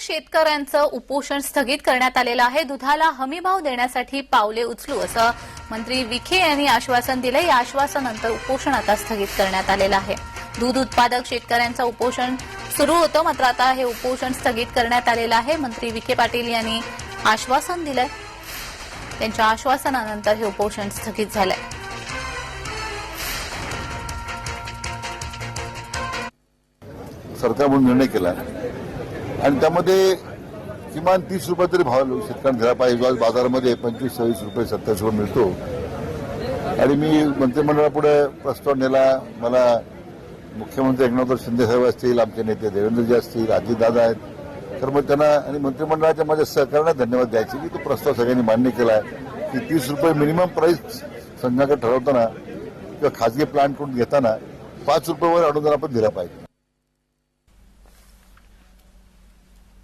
शेतकऱ्यांचं उपोषण स्थगित करण्यात आलेलं आहे. दुधाला हमीभाव देण्यासाठी पावले उचलू असं मंत्री विखे यांनी आश्वासन दिलं. या आश्वासनानंतर उपोषण आता स्थगित करण्यात आलेलं आहे. दूध उत्पादक शेतकऱ्यांचं उपोषण सुरू होतं मात्र आता हे उपोषण स्थगित करण्यात आलेलं आहे. मंत्री विखे पाटील यांनी आश्वासन दिलंय. त्यांच्या आश्वासनानंतर हे उपोषण स्थगित झालंय. सरकार निर्णय केला. आणि त्यामध्ये किमान तीस रुपये तरी भाव शेतकऱ्यांना दिला पाहिजे आज बाजारामध्ये पंचवीस सव्वीस रुपये सत्तावीस रुपये मिळतो. आणि मी मंत्रिमंडळापुढे प्रस्ताव नेला. मला मुख्यमंत्री एकनाथ शिंदे साहेब असतील आमचे नेते देवेंद्रजी असतील अजितदादा आहेत. तर मग त्यांना आणि मंत्रिमंडळाच्या माझ्या सहकार्यांना धन्यवाद द्यायचे. की तो प्रस्ताव सगळ्यांनी मान्य केला. आहे की तीस रुपये मिनिमम प्राईस संघाकडे ठरवताना किंवा खाजगी प्लांटकडून घेताना पाच रुपयावर अनुदान आपण दिला पाहिजे.